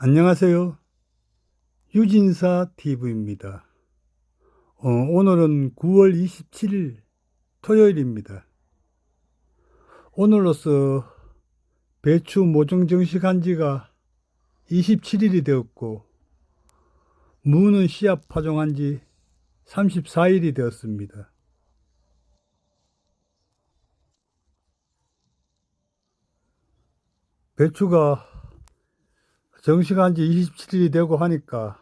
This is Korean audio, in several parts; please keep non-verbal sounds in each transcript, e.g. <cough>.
안녕하세요. 유진사 TV입니다. 어, 오늘은 9월 27일 토요일입니다. 오늘로서 배추 모종 정식한 지가 27일이 되었고, 무는 씨앗 파종한 지 34일이 되었습니다. 배추가 정식한 지 27일이 되고 하니까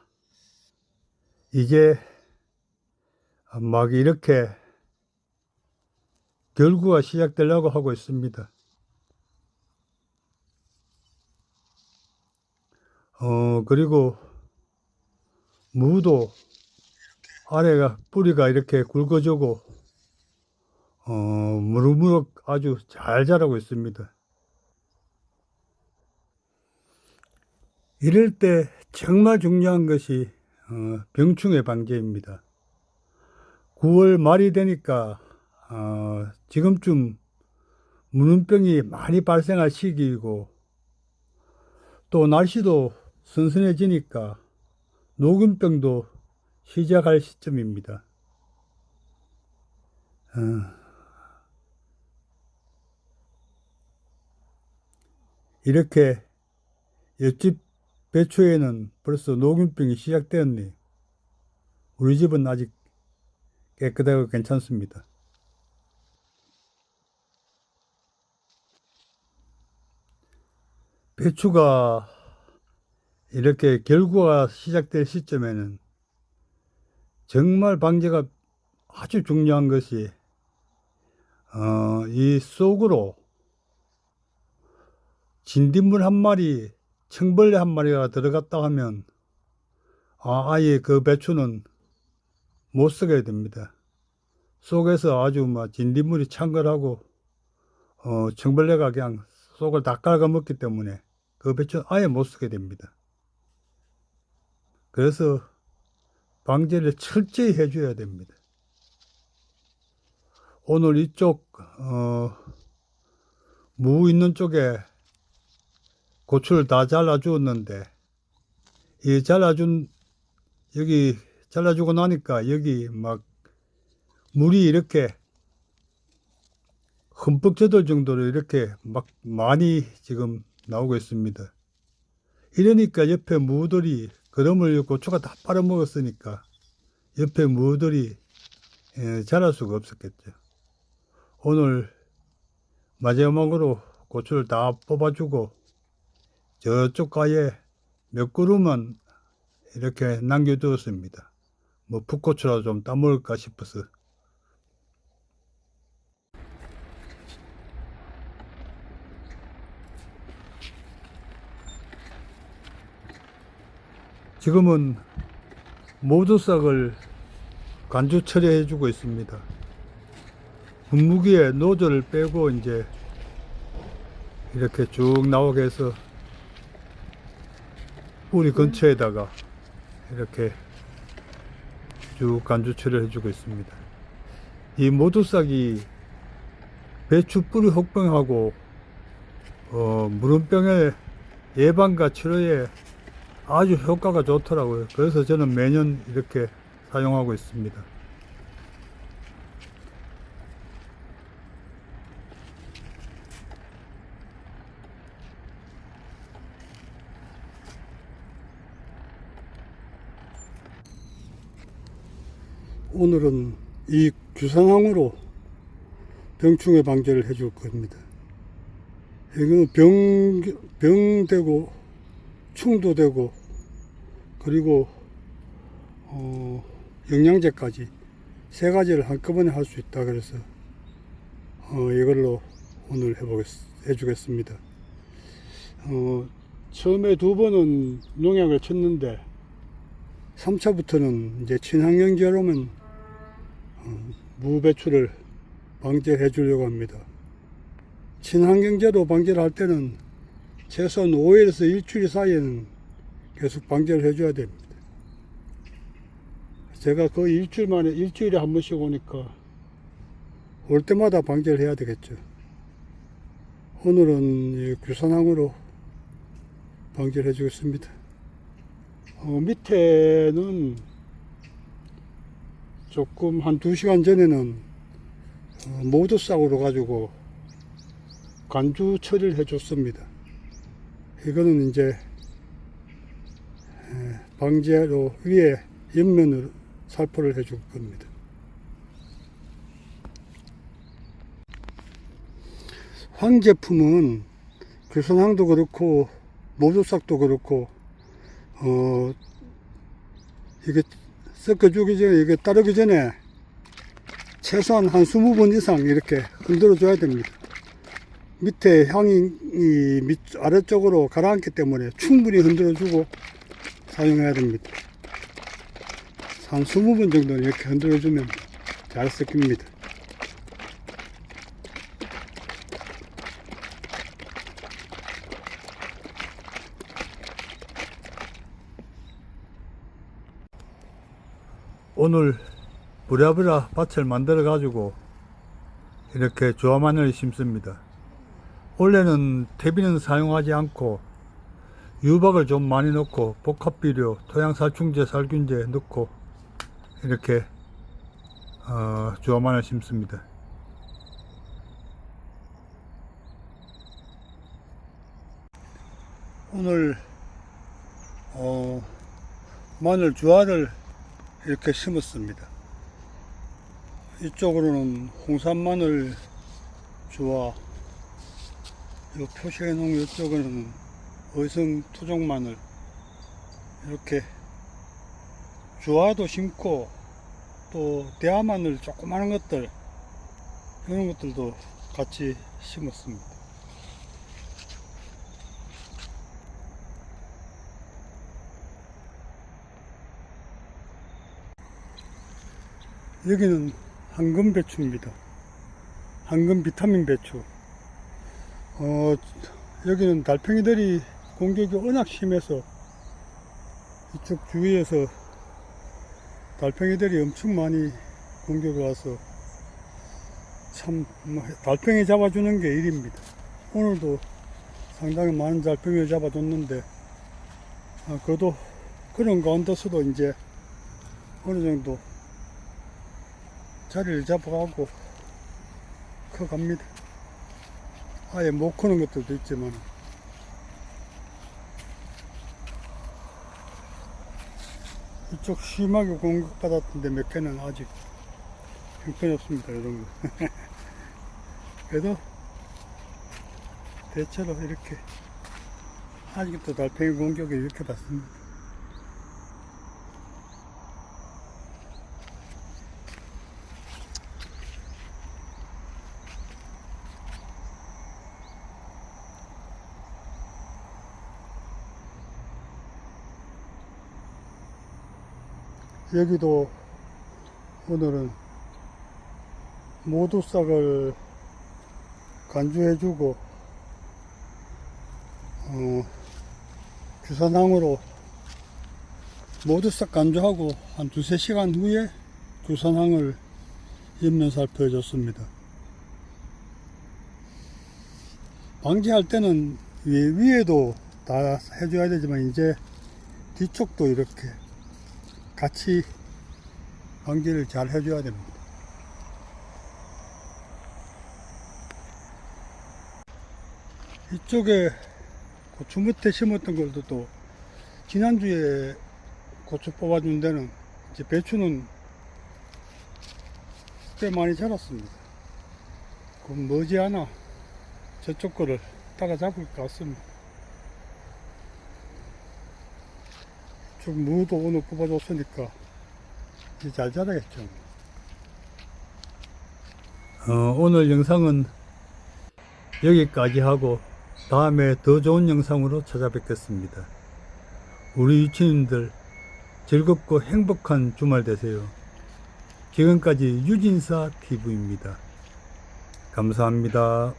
이제 막 이렇게 결구가 시작되려고 하고 있습니다. 어, 그리고 무도 아래가 뿌리가 이렇게 굵어지고 어, 무럭무럭 아주 잘 자라고 있습니다. 이럴 때 정말 중요한 것이 어, 병충해 방제입니다. 9월 말이 되니까 어, 지금쯤 무눈병이 많이 발생할 시기이고 또 날씨도 선선해지니까 녹균병도 시작할 시점입니다. 어, 이렇게 옆집 배추에는 벌써 녹균병이 시작되었네. 우리 집은 아직 깨끗하고 괜찮습니다. 배추가 이렇게 결구가 시작될 시점에는 정말 방제가 아주 중요한 것이 어, 이 속으로 진딧물 한 마리, 청벌레 한 마리가 들어갔다 하면 아, 아예 그 배추는 못 쓰게 됩니다. 속에서 아주 막 진딧물이 창걸하고 어, 청벌레가 그냥 속을 다 깔아먹기 때문에 그 배추는 아예 못 쓰게 됩니다. 그래서 방제를 철저히 해줘야 됩니다. 오늘 이쪽 어, 무 있는 쪽에 고추를 다 잘라 주었는데 이 잘라준 여기 잘라주고 나니까 여기 막 물이 이렇게 흠뻑 젖을 정도로 이렇게 막 많이 지금 나오고 있습니다. 이러니까 옆에 무들이 그름을 고추가 다 빨아먹었으니까 옆에 무들이 예, 자랄 수가 없었겠죠. 오늘 마지막으로 고추를 다 뽑아주고 저쪽 가에 몇 그루만 이렇게 남겨두었습니다. 뭐 풋고추라도 좀 따먹을까 싶어서. 지금은 모두싹을 간주 처리해 주고 있습니다. 분무기에 노즐을 빼고 이제 이렇게 쭉 나오게 해서 뿌리 근처에다가 이렇게 쭉 간주 처리를 해주고 있습니다. 이 모두싹이 배추 뿌리 혹병하고 어, 무름병의 예방과 치료에 아주 효과가 좋더라고요. 그래서 저는 매년 이렇게 사용하고 있습니다. 오늘은 이 규상항으로 병충해 방제를 해줄 겁니다. 이거는 병, 병되고, 충도 되고, 그리고, 어, 영양제까지 세 가지를 한꺼번에 할 수 있다. 그래서, 어, 이걸로 오늘 해보겠, 해주겠습니다. 어, 처음에 두 번은 농약을 쳤는데, 3차부터는 이제 친환경제로면 어, 무배출을 방지해 주려고 합니다. 친환경제로 방지를 할 때는 최소한 5일에서 일주일 사이에는 계속 방지를 해줘야 됩니다. 제가 거의 일주일 만에 일주일에 한 번씩 오니까 올 때마다 방지를 해야 되겠죠. 오늘은 이 규산항으로 방지를 해주겠습니다. 어, 밑에는 조금 한두 시간 전에는 어, 모두 싹으로 가지고 간주 처리를 해줬습니다. 이거는 이제 에, 방지로 위에 옆면으로 살포를 해줄 겁니다. 황 제품은 교선항도 그렇고 모조싹도 그렇고 어 이게 섞어주기 전에 이게 따르기 전에 최소한 한 20번 이상 이렇게 흔들어 줘야 됩니다. 밑에 향이 이 밑, 아래쪽으로 가라앉기 때문에 충분히 흔들어 주고 사용해야 됩니다. 한 20번 정도는 이렇게 흔들어 주면 잘 섞입니다. 오늘 부랴부랴 밭을 만들어 가지고 이렇게 조화마늘을 심습니다. 원래는 퇴비는 사용하지 않고 유박을 좀 많이 넣고 복합비료, 토양살충제, 살균제 넣고 이렇게 어, 조화마늘 심습니다. 오늘 어, 마늘 주화를 이렇게 심었습니다. 이쪽으로는 홍산 마늘 주화, 요 표시해 놓은 이쪽은 의성 토종 마늘 이렇게 주화도 심고 또 대하 마늘 조그마한 것들 이런 것들도 같이 심었습니다. 여기는 황금 배추입니다. 황금 비타민 배추. 어, 여기는 달팽이들이 공격이 워낙 심해서 이쪽 주위에서 달팽이들이 엄청 많이 공격이 와서 참 뭐, 달팽이 잡아주는 게 일입니다. 오늘도 상당히 많은 달팽이를 잡아줬는데 아, 그래도 그런 가운데서도 이제 어느 정도 자리를 잡아가고 커갑니다. 아예 못 크는 것들도 있지만 이쪽 심하게 공격받았던데 몇 개는 아직 형편없습니다. 거. <laughs> 그래도 대체로 이렇게 아직도 달팽이 공격이 이렇게 받습니다. 여기도 오늘은 모두 싹을 간주해주고 어, 주산항으로 모두 싹 간주하고 한 두세 시간 후에 주산항을 옆면 살펴줬습니다. 방지할 때는 위, 위에도 다 해줘야 되지만 이제 뒤쪽도 이렇게 같이 방지를 잘 해줘야 됩니다. 이쪽에 고추 밑에 심었던 것도 또 지난주에 고추 뽑아준 데는 이제 배추는 꽤 많이 자랐습니다. 그럼 머지않아 저쪽 거를 따라잡을 것 같습니다. 좀 무도 오늘 뽑아줬으니까 이제 잘 자라겠죠. 어, 오늘 영상은 여기까지 하고 다음에 더 좋은 영상으로 찾아뵙겠습니다. 우리 유치님들 즐겁고 행복한 주말 되세요. 지금까지 유진사 TV입니다. 감사합니다.